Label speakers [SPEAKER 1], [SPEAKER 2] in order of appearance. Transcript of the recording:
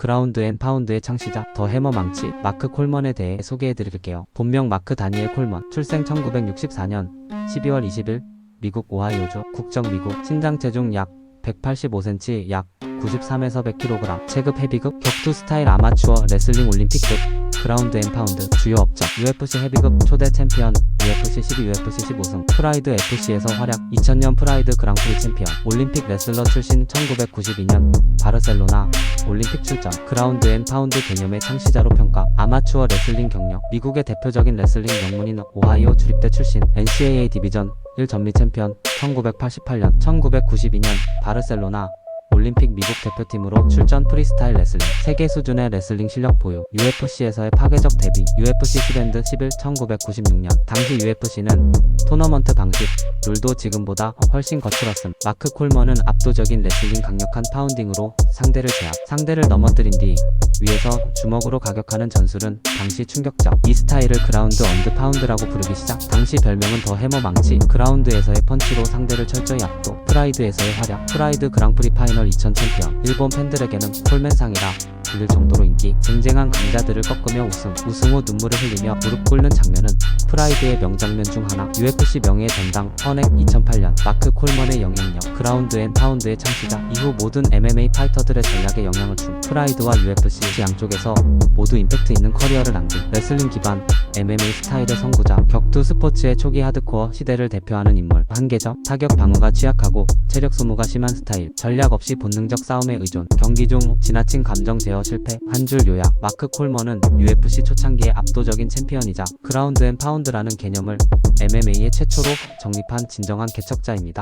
[SPEAKER 1] 그라운드 앤 파운드의 창시자 더 해머 망치 마크 콜먼에 대해 소개해드릴게요. 본명 마크 다니엘 콜먼 출생 1964년 12월 20일 미국 오하이오주 국적 미국 신장 체중 약 185cm 약 93에서 100kg 체급 헤비급 격투 스타일 아마추어 레슬링 올림픽급 그라운드 앤 파운드 주요 업적 UFC 헤비급 초대 챔피언 UFC 12 UFC 15승 프라이드 FC에서 활약 2000년 프라이드 그랑프리 챔피언 올림픽 레슬러 출신 1992년 바르셀로나 올림픽 출전 그라운드 앤 파운드 개념의 창시자로 평가 아마추어 레슬링 경력 미국의 대표적인 레슬링 명문인 오하이오 주립대 출신 NCAA 디비전 1 전미 챔피언 1988년 1992년 바르셀로나 올림픽 미국 대표팀으로 출전 프리스타일 레슬링 세계 수준의 레슬링 실력 보유 UFC에서의 파괴적 데뷔 UFC 10밴드 11 1996년 당시 UFC는 토너먼트 방식 룰도 지금보다 훨씬 거칠었음. 마크 콜먼은 압도적인 레슬링 강력한 파운딩으로 상대를 제압 상대를 넘어뜨린 뒤 위에서 주먹으로 가격하는 전술은 당시 충격적. 이 스타일을 그라운드 언드 파운드라고 부르기 시작. 당시 별명은 더 해머 망치 그라운드에서의 펀치로 상대를 철저히 압도 프라이드에서의 활약 프라이드 그랑프리 파이널 2000 챔피언 일본 팬들에게는 콜맨상이라 불릴 정도로 인기 쟁쟁한 강자들을 꺾으며 우승 우승 후 눈물을 흘리며 무릎 꿇는 장면은 프라이드의 명장면 중 하나 UFC 명예의 전당 헌액 2008년 마크 콜먼의 영향력 그라운드 앤 파운드의 창시자 이후 모든 MMA 파이터들의 전략에 영향을 준 프라이드와 UFC 양쪽에서 모두 임팩트 있는 커리어를 남긴 레슬링 기반 MMA 스타일의 선구자 격투 스포츠의 초기 하드코어 시대를 대표하는 인물 한계적 타격 방어가 취약하고 체력 소모가 심한 스타일 전략 없이 본능적 싸움에 의존 경기 중 지나친 감정 제어 실패 한 줄 요약 마크 콜먼은 UFC 초창기의 압도적인 챔피언이자 그라운드 앤 파운드라는 개념을 MMA의 최초로 정립한 진정한 개척자입니다.